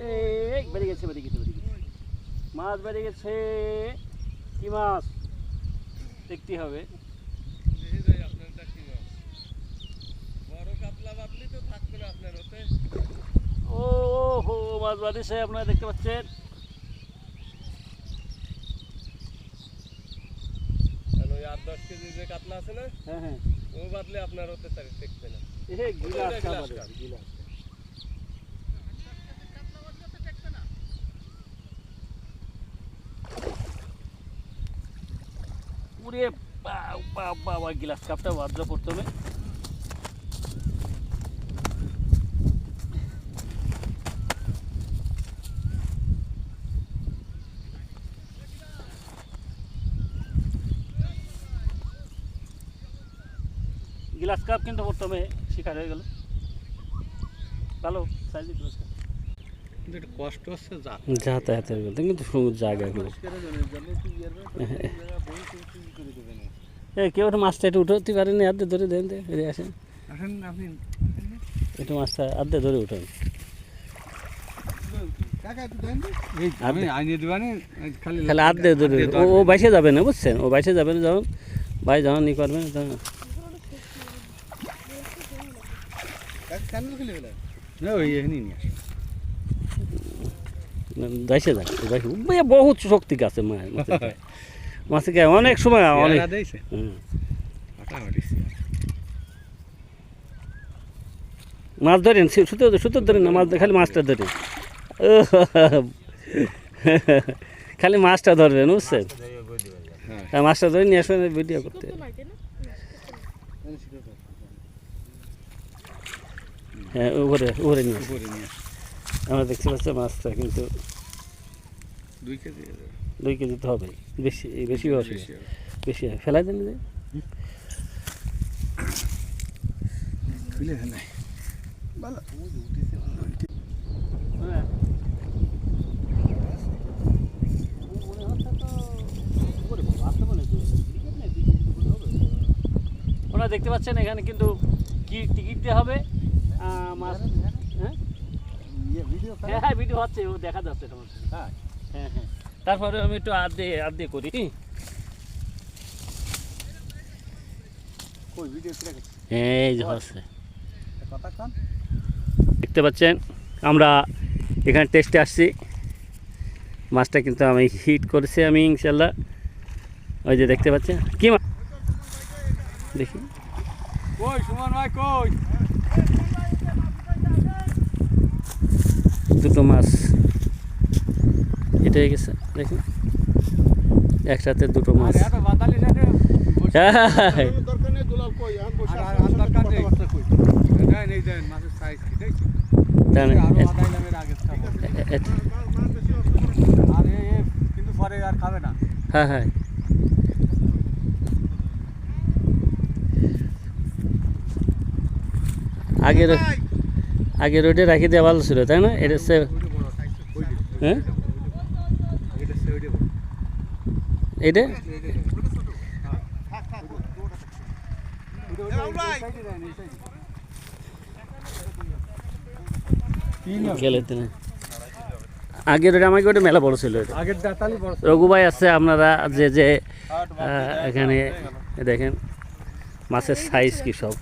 এই বেড়ে গেছে বেড়ে গেছে বেড়ে গেছে। মাছ বেড়ে গেছে। কি মাছ? দেখতে হবে। ও হো মাছ বাড়িছে আপনারা দেখতে পাচ্ছেন। আট দশ কেজি যে কাতলা আছে না হ্যাঁ হ্যাঁ। ও বাদলে আপনার ওতে তারিখ দেখবে না। গিলাস গিলাস। আছে, কাপ। গিলাস উরে বাবা বাবা গিলাস কাপটা বাদ্র প্রথমে গ্লাস কাপ কিন্তু প্রথমে শিকার হয়ে গেল। ভালো সাইজের গ্লাস কাপ কিন্তু একটু কষ্ট হচ্ছে যা যাতায়াতের বলতে কিন্তু সুন্দর জায়গাগুলো এই কেউ একটা মাছটা একটু উঠতে পারেনি আর্ধে ধরে দেন এদিকে আসেন। একটু মাছটা আর্ধে ধরে উঠেন। খালি আর্ধে ধরে ও বাইসে যাবে না বুঝছেন? ও বাইসে যাবে না যখন ভাই যখন ই করবেন তখন বহুত শক্তি আছে মাছ মাছে কে অনেক সময় অনেক? হুম। মাছ ধরেন সুতো সুতো ধরেন না মাছ খালি মাছটা ধরেন ও খালি মাছটা ধরবেন বুঝছেন? হ্যাঁ আর মাছটা ধরে নিয়ে আসবেন ভিডিও করতে। হ্যাঁ উপরে উপরে। নিয়ে আমরা দেখতে পাচ্ছি মাছটা কিন্তু দুই কেজি দুই কেজি তো হবে বেশি বেশি হবে। বেশি হবে। ফেলাই দেন যে। খুলে হ্যাঁ দেখতে পাচ্ছেন এখানে কিন্তু কি টিকিট দিয়ে হবে? আহ, মাছ হ্যাঁ? হ্যাঁ হ্যাঁ ভিডিও হচ্ছে ও দেখা যাচ্ছে তোমার হ্যাঁ। হ্যাঁ হ্যাঁ। তারপরে আমি একটু আধ দিয়ে করি। এই যে হচ্ছে। দেখতে পাচ্ছেন আমরা এখানে টেস্টে আসছি। মাছটা কিন্তু আমি হিট করেছি আমি ইনশাল্লাহ ওই যে দেখতে পাচ্ছেন কি মাছ দেখি। কই সুমন ভাই কই? দুটো মাছ। এটাই গেছে দেখুন। একসাথে দুটো মাছ। হ্যাঁ, হ্যাঁ হ্যাঁ। আগের আগের ওইটা রাখি দেওয়া ভালো ছিল তাই না? এটা হচ্ছে হ্যাঁ এটা সে ওইটা বড় এটা গেলে তো না। আগের ওটা আমাকে ওটা মেলা বড় ছিল এটা। আগের দাঁতালি বড় রঘু ভাই আছে আপনারা যে যে আহ, এখানে দেখেন মাছের সাইজ কি সব।